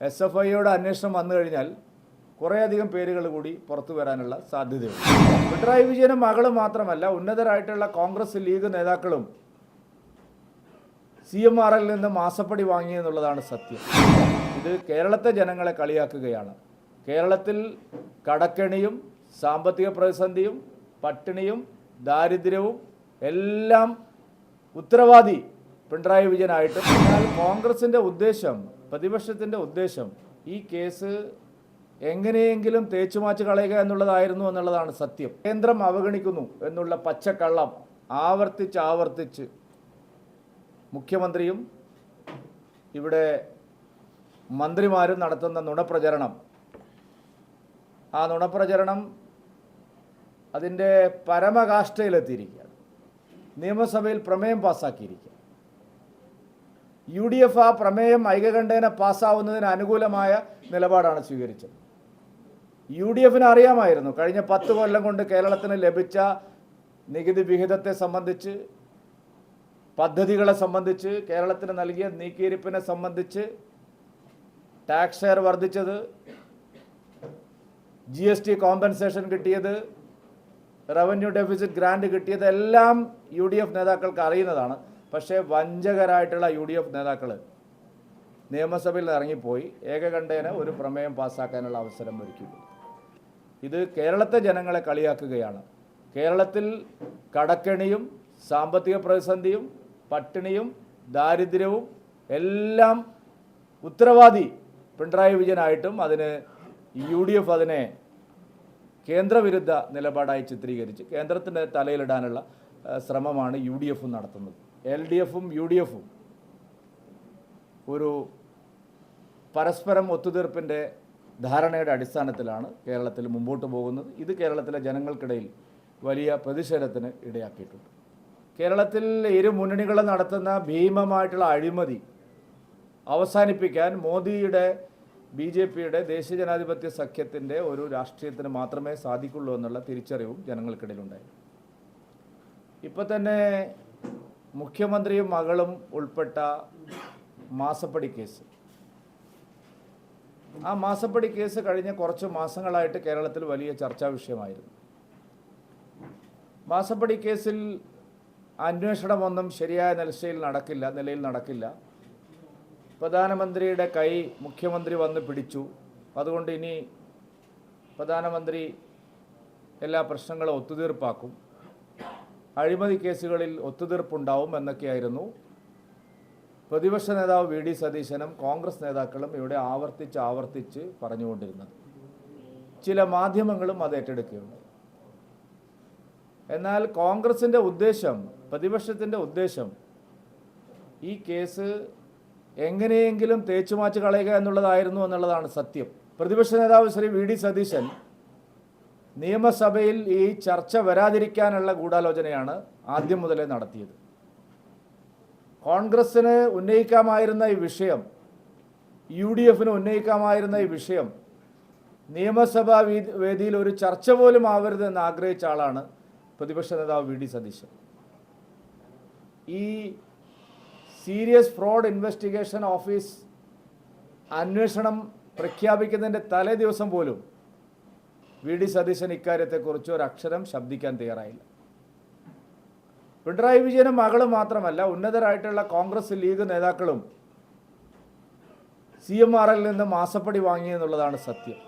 S F ഐയുടെ അന്വേഷണം വന്നു കഴിഞ്ഞാൽ കുറേയധികം പേരുകൾ കൂടി പുറത്തു വരാനുള്ള സാധ്യതയുണ്ട്. പിണറായി വിജയനും മകളും മാത്രമല്ല ഉന്നതരായിട്ടുള്ള കോൺഗ്രസ് ലീഗ് നേതാക്കളും സി എം ആർ നിന്ന് മാസപ്പടി വാങ്ങിയെന്നുള്ളതാണ് സത്യം. ഇത് കേരളത്തെ ജനങ്ങളെ കളിയാക്കുകയാണ്. കേരളത്തിൽ കടക്കെണിയും സാമ്പത്തിക പ്രതിസന്ധിയും പട്ടിണിയും ദാരിദ്ര്യവും എല്ലാം ഉത്തരവാദി പിണറായി വിജയനായിട്ടും. എന്നാൽ കോൺഗ്രസിന്റെ ഉദ്ദേശം പ്രതിപക്ഷത്തിന്റെ ഉദ്ദേശം ഈ കേസ് എങ്ങനെയെങ്കിലും തേച്ചുമാച്ച് കളയുക എന്നുള്ളതായിരുന്നു എന്നുള്ളതാണ് സത്യം. കേന്ദ്രം അവഗണിക്കുന്നു എന്നുള്ള പച്ചക്കള്ളം ആവർത്തിച്ച് ആവർത്തിച്ച് മുഖ്യമന്ത്രിയും ഇവിടെ മന്ത്രിമാരും നടത്തുന്ന നുണപ്രചരണം. ആ നുണപ്രചരണം അതിന്റെ പരമകാഷ്ഠയിലെത്തിയിരിക്കുകയാണ്. നിയമസഭയിൽ പ്രമേയം പാസ്സാക്കിയിരിക്കുക യു ഡി എഫ് ആ പ്രമേയം ഐകകണ്ഠേന പാസ്സാവുന്നതിന് അനുകൂലമായ നിലപാടാണ് സ്വീകരിച്ചത്. യു ഡി എഫിന് അറിയാമായിരുന്നു കഴിഞ്ഞ പത്ത് കൊല്ലം കൊണ്ട് കേരളത്തിന് ലഭിച്ച നികുതി വിഹിതത്തെ സംബന്ധിച്ച് പദ്ധതികളെ സംബന്ധിച്ച് കേരളത്തിന് നൽകിയ നീക്കിയിരിപ്പിനെ സംബന്ധിച്ച് ടാക്സ് ഷെയർ വർദ്ധിച്ചത് ജി എസ് ടി കോമ്പൻസേഷൻ കിട്ടിയത് റവന്യൂ ഡെഫിസിറ്റ് ഗ്രാൻഡ് കിട്ടിയതെല്ലാം യു ഡി എഫ് നേതാക്കൾക്ക് അറിയുന്നതാണ്. പക്ഷേ വഞ്ചകരായിട്ടുള്ള യു ഡി എഫ് നേതാക്കൾ നിയമസഭയിൽ ഇറങ്ങിപ്പോയി ഏകകണ്ഠേന ഒരു പ്രമേയം പാസ്സാക്കാനുള്ള അവസരം ഒരുക്കി ഇത് കേരളത്തെ ജനങ്ങളെ കളിയാക്കുകയാണ്. കേരളത്തിൽ കടക്കെണിയും സാമ്പത്തിക പ്രതിസന്ധിയും പട്ടിണിയും ദാരിദ്ര്യവും എല്ലാം ഉത്തരവാദി പിണറായി വിജയനായിട്ടും അതിന് യു ഡി എഫ് അതിനെ കേന്ദ്രവിരുദ്ധ നിലപാടായി ചിത്രീകരിച്ച് കേന്ദ്രത്തിന്റെ തലയിലിടാനുള്ള ശ്രമമാണ് യു ഡി എഫും നടത്തുന്നത്. എൽ ഡി എഫും യു ഡി എഫും ഒരു പരസ്പരം ഒത്തുതീർപ്പിന്റെ ധാരണയുടെ അടിസ്ഥാനത്തിലാണ് കേരളത്തിൽ മുമ്പോട്ട് പോകുന്നത്. ഇത് കേരളത്തിലെ ജനങ്ങൾക്കിടയിൽ വലിയ പ്രതിഷേധത്തിന് ഇടയാക്കിയിട്ടുണ്ട്. കേരളത്തിൽ ഇരു മുന്നണികളും നടത്തുന്ന ഭീമമായിട്ടുള്ള അഴിമതി അവസാനിപ്പിക്കാൻ മോദിയുടെ ബി ജെ പിയുടെ ദേശീയ ജനാധിപത്യ സഖ്യത്തിന്റെ ഒരു രാഷ്ട്രീയത്തിന് മാത്രമേ സാധിക്കുള്ളൂ എന്നുള്ള തിരിച്ചറിവും ജനങ്ങൾക്കിടയിലുണ്ടായിരുന്നു. ഇപ്പോൾ തന്നെ മുഖ്യമന്ത്രിയും മകളും ഉൾപ്പെട്ട മാസപ്പടി കേസ്. ആ മാസപ്പടി കേസ് കഴിഞ്ഞ കുറച്ച് മാസങ്ങളായിട്ട് കേരളത്തിൽ വലിയ ചർച്ചാ വിഷയമായിരുന്നു. മാസപ്പടി കേസിൽ അന്വേഷണമൊന്നും ശരിയായ നിലയിൽ നടക്കില്ല നിലയിൽ നടക്കില്ല. പ്രധാനമന്ത്രിയുടെ കൈ മുഖ്യമന്ത്രി വന്ന് പിടിച്ചു. അതുകൊണ്ട് ഇനി പ്രധാനമന്ത്രി എല്ലാ പ്രശ്നങ്ങളും ഒത്തുതീർപ്പാക്കും. അഴിമതി കേസുകളിൽ ഒത്തുതീർപ്പുണ്ടാവും എന്നൊക്കെയായിരുന്നു. പ്രതിപക്ഷ നേതാവ് വി ഡി സതീശനും കോൺഗ്രസ് നേതാക്കളും ഇവിടെ ആവർത്തിച്ച് ആവർത്തിച്ച് പറഞ്ഞുകൊണ്ടിരുന്നത്. ചില മാധ്യമങ്ങളും അത് ഏറ്റെടുക്കുകയുണ്ടായി. എന്നാൽ കോൺഗ്രസിന്റെ ഉദ്ദേശം പ്രതിപക്ഷത്തിന്റെ ഉദ്ദേശം ഈ കേസ് എങ്ങനെയെങ്കിലും തേച്ചുമാച്ച് കളയുക എന്നുള്ളതായിരുന്നു എന്നുള്ളതാണ് സത്യം. പ്രതിപക്ഷ നേതാവ് ശ്രീ വി ഡി സതീശൻ നിയമസഭയിൽ ഈ ചർച്ച വരാതിരിക്കാനുള്ള ഗൂഢാലോചനയാണ് ആദ്യം മുതലേ നടത്തിയത്. കോൺഗ്രസ്സിന് ഉന്നയിക്കാമായിരുന്ന ഈ വിഷയം യു ഡി എഫിന് ഉന്നയിക്കാമായിരുന്ന ഈ വിഷയം നിയമസഭാ വേദിയിൽ ഒരു ചർച്ച പോലും ആവരുതെന്ന് ആഗ്രഹിച്ച ആളാണ് പ്രതിപക്ഷ നേതാവ് വി. ഡി. സതീശൻ. ഈ സീരിയസ് ഫ്രോഡ് ഇൻവെസ്റ്റിഗേഷൻ ഓഫീസ് അന്വേഷണം പ്രഖ്യാപിക്കുന്നതിന്റെ തലേ ദിവസം പോലും വി ഡി സതീശൻ ഇക്കാര്യത്തെക്കുറിച്ച് ഒരു അക്ഷരം ശബ്ദിക്കാൻ തയ്യാറായില്ല. പിണറായി വിജയനും മകളും മാത്രമല്ല ഉന്നതരായിട്ടുള്ള കോൺഗ്രസ് ലീഗ് നേതാക്കളും സി എം ആർ എൽ നിന്ന് മാസപ്പടി വാങ്ങിയെന്നുള്ളതാണ് സത്യം.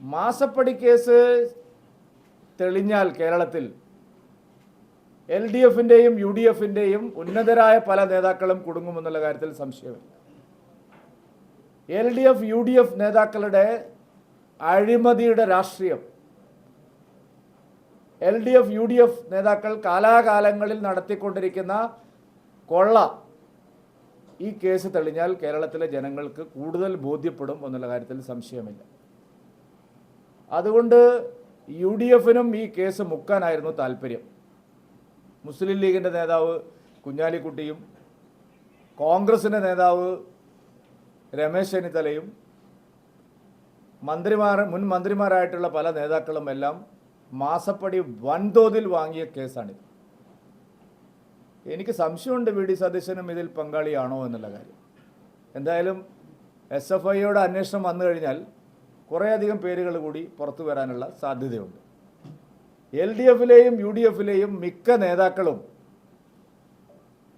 മാസപ്പടി കേസ് തെളിഞ്ഞാൽ കേരളത്തിൽ എൽ ഡി എഫിന്റെയും യു ഡി എഫിന്റെയും ഉന്നതരായ പല നേതാക്കളും കുടുങ്ങുമെന്നുള്ള കാര്യത്തിൽ സംശയമില്ല. L D F U D F നേതാക്കളുടെ അഴിമതിയുടെ രാഷ്ട്രീയം. L D F U D F നേതാക്കൾ കാലാകാലങ്ങളിൽ നടത്തിക്കൊണ്ടിരിക്കുന്ന കൊള്ള ഈ കേസ് തെളിഞ്ഞാൽ കേരളത്തിലെ ജനങ്ങൾക്ക് കൂടുതൽ ബോധ്യപ്പെടും എന്നുള്ള കാര്യത്തിൽ സംശയമില്ല. അതുകൊണ്ട് യു ഡി എഫിനും ഈ കേസ് മുക്കാനായിരുന്നു താല്പര്യം. മുസ്ലിം ലീഗിന്റെ നേതാവ് കുഞ്ഞാലിക്കുട്ടിയും കോൺഗ്രസിന്റെ നേതാവ് രമേശ് ചെന്നിത്തലയും മന്ത്രിമാർ മുൻ മന്ത്രിമാരായിട്ടുള്ള പല നേതാക്കളും എല്ലാം മാസപ്പടി വൻതോതിൽ വാങ്ങിയ കേസാണിത്. എനിക്ക് സംശയമുണ്ട് വി ഡി സതീശനും ഇതിൽ പങ്കാളിയാണോ എന്നുള്ള കാര്യം. എന്തായാലും എസ് എഫ് ഐയുടെ അന്വേഷണം വന്നു കഴിഞ്ഞാൽ കുറേയധികം പേരുകൾ കൂടി പുറത്തു വരാനുള്ള സാധ്യതയുണ്ട്. എൽ ഡി എഫിലെയും യു ഡി എഫിലെയും മിക്ക നേതാക്കളും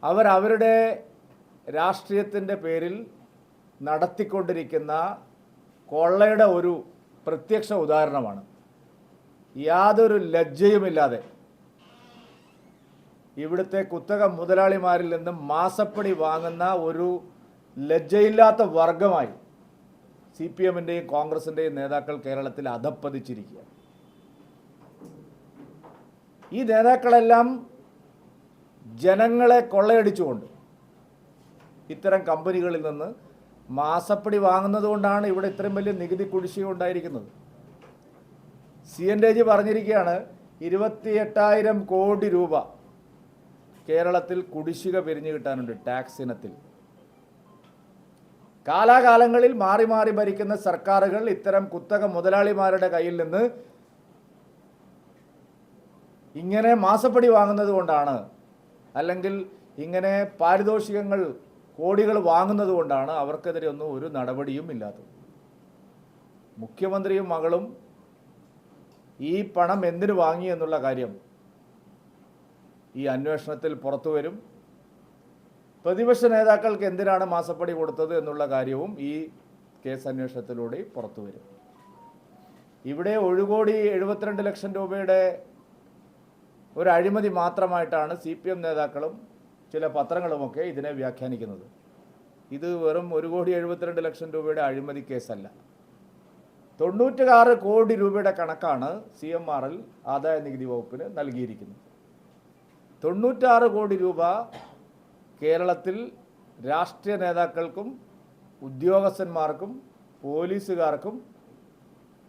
അവരവരുടെ രാഷ്ട്രീയത്തിന്റെ പേരിൽ നടത്തിക്കൊണ്ടിരിക്കുന്ന കൊള്ളയുടെ ഒരു പ്രത്യക്ഷ ഉദാഹരണമാണ്. യാതൊരു ലജ്ജയുമില്ലാതെ ഇവിടുത്തെ കുത്തക മുതലാളിമാരിൽ നിന്നും മാസപ്പടി വാങ്ങുന്ന ഒരു ലജ്ജയില്ലാത്ത വർഗമായി സി പി എമ്മിന്റെയും കോൺഗ്രസിന്റെയും നേതാക്കൾ കേരളത്തിൽ അധപ്പതിച്ചിരിക്കുക ഈ നേതാക്കളെല്ലാം ജനങ്ങളെ കൊള്ളയടിച്ചുകൊണ്ട് ഇത്തരം കമ്പനികളിൽ നിന്ന് മാസപ്പടി വാങ്ങുന്നത് കൊണ്ടാണ് ഇവിടെ ഇത്രയും വലിയ നികുതി കുടിശ്ശിക ഉണ്ടായിരിക്കുന്നത്. സി എൻ ഡി പറഞ്ഞിരിക്കുകയാണ് ഇരുപത്തി എട്ടായിരം കോടി രൂപ കേരളത്തിൽ കുടിശ്ശിക പിരിഞ്ഞു കിട്ടാനുണ്ട് ടാക്സ് ഇനത്തിൽ. കാലാകാലങ്ങളിൽ മാറി മാറി ഭരിക്കുന്ന സർക്കാരുകൾ ഇത്തരം കുത്തക മുതലാളിമാരുടെ കയ്യിൽ നിന്ന് ഇങ്ങനെ മാസപ്പടി വാങ്ങുന്നത് കൊണ്ടാണ് അല്ലെങ്കിൽ ഇങ്ങനെ പാരിതോഷികങ്ങൾ കോടികൾ വാങ്ങുന്നത് കൊണ്ടാണ് അവർക്കെതിരെ ഒന്നും ഒരു നടപടിയും ഇല്ലാത്തത്. മുഖ്യമന്ത്രിയും മകളും ഈ പണം എന്തിനു വാങ്ങി എന്നുള്ള കാര്യം ഈ അന്വേഷണത്തിൽ പുറത്തു വരും. പ്രതിപക്ഷ നേതാക്കൾക്ക് എന്തിനാണ് മാസപ്പടി കൊടുത്തത് എന്നുള്ള കാര്യവും ഈ കേസ് അന്വേഷണത്തിലൂടെ പുറത്തു വരും. ഇവിടെ ഒരു കോടി എഴുപത്തിരണ്ട് ലക്ഷം രൂപയുടെ ഒരു അഴിമതി മാത്രമായിട്ടാണ് സി പി എം നേതാക്കളും ചില പത്രങ്ങളുമൊക്കെ ഇതിനെ വ്യാഖ്യാനിക്കുന്നത്. ഇത് വെറും ഒരു കോടി എഴുപത്തിരണ്ട് ലക്ഷം രൂപയുടെ അഴിമതി കേസല്ല. തൊണ്ണൂറ്റാറ് കോടി രൂപയുടെ കണക്കാണ് സി എം ആർ എൽ ആദായ നികുതി വകുപ്പിന് നൽകിയിരിക്കുന്നത്. തൊണ്ണൂറ്റാറ് കോടി രൂപ കേരളത്തിൽ രാഷ്ട്രീയ നേതാക്കൾക്കും ഉദ്യോഗസ്ഥന്മാർക്കും പോലീസുകാർക്കും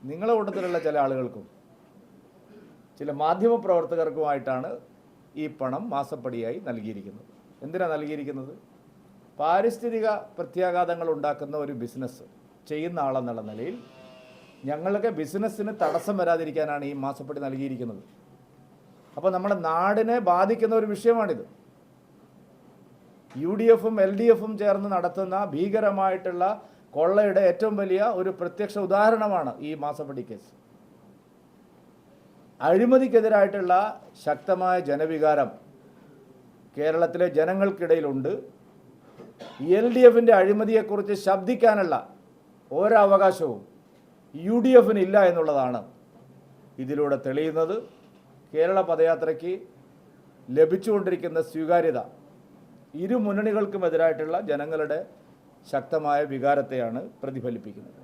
നിങ്ങളെ കൂട്ടത്തിലുള്ള ചില ആളുകൾക്കും ചില മാധ്യമപ്രവർത്തകർക്കുമായിട്ടാണ് ഈ പണം മാസപ്പടിയായി നൽകിയിരിക്കുന്നത്. എന്തിനാണ് നൽകിയിരിക്കുന്നത്? പാരിസ്ഥിതിക പ്രത്യാഘാതങ്ങൾ ഉണ്ടാക്കുന്ന ഒരു ബിസിനസ് ചെയ്യുന്ന ആളെന്നുള്ള നിലയിൽ ഞങ്ങൾക്ക് ബിസിനസ്സിന് തടസ്സം വരാതിരിക്കാനാണ് ഈ മാസപ്പെട്ടി നൽകിയിരിക്കുന്നത്. അപ്പോൾ നമ്മുടെ നാടിനെ ബാധിക്കുന്ന ഒരു വിഷയമാണിത്. യു ഡി എഫും എൽ ഡി എഫും ചേർന്ന് നടത്തുന്ന ഭീകരമായിട്ടുള്ള കൊള്ളയുടെ ഏറ്റവും വലിയ ഒരു പ്രത്യക്ഷ ഉദാഹരണമാണ് ഈ മാസപ്പടി കേസ് അഴിമതിക്കെതിരായിട്ടുള്ള ശക്തമായ ജനവികാരം കേരളത്തിലെ ജനങ്ങൾക്കിടയിലുണ്ട്. എൽ ഡി എഫിന്റെ അഴിമതിയെക്കുറിച്ച് ശബ്ദിക്കാനുള്ള ഒരവകാശവും യു ഡി എഫിന് ഇല്ല എന്നുള്ളതാണ് ഇതിലൂടെ തെളിയുന്നത്. കേരള പദയാത്രയ്ക്ക് ലഭിച്ചുകൊണ്ടിരിക്കുന്ന സ്വീകാര്യത ഇരു മുന്നണികൾക്കുമെതിരായിട്ടുള്ള ജനങ്ങളുടെ ശക്തമായ വികാരത്തെയാണ് പ്രതിഫലിപ്പിക്കുന്നത്.